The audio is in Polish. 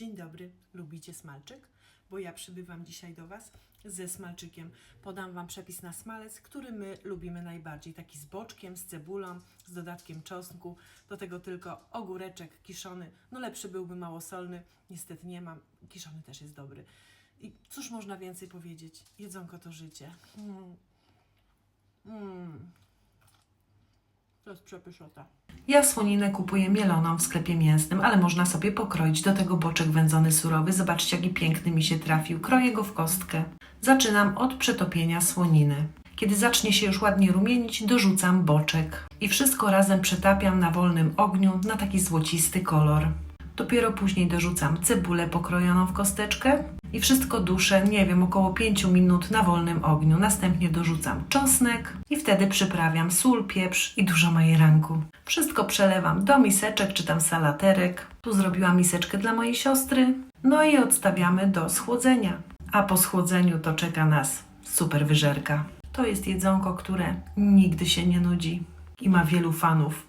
Dzień dobry, lubicie smalczyk? Bo ja przybywam dzisiaj do Was ze smalczykiem. Podam Wam przepis na smalec, który my lubimy najbardziej. Taki z boczkiem, z cebulą, z dodatkiem czosnku. Do tego tylko ogóreczek kiszony. No lepszy byłby małosolny. Niestety nie mam. Kiszony też jest dobry. I cóż można więcej powiedzieć? Jedzonko to życie. Mm. Mm. To jest przepyszota. Ja słoninę kupuję mieloną w sklepie mięsnym, ale można sobie pokroić do tego boczek wędzony surowy. Zobaczcie, jaki piękny mi się trafił. Kroję go w kostkę. Zaczynam od przetopienia słoniny. Kiedy zacznie się już ładnie rumienić, dorzucam boczek i wszystko razem przetapiam na wolnym ogniu na taki złocisty kolor. Dopiero później dorzucam cebulę pokrojoną w kosteczkę i wszystko duszę, nie wiem, około 5 minut na wolnym ogniu. Następnie dorzucam czosnek i wtedy przyprawiam sól, pieprz i dużo majeranku. Wszystko przelewam do miseczek czy tam salaterek. Tu zrobiłam miseczkę dla mojej siostry. No i odstawiamy do schłodzenia. A po schłodzeniu to czeka nas super wyżerka. To jest jedzonko, które nigdy się nie nudzi i ma wielu fanów.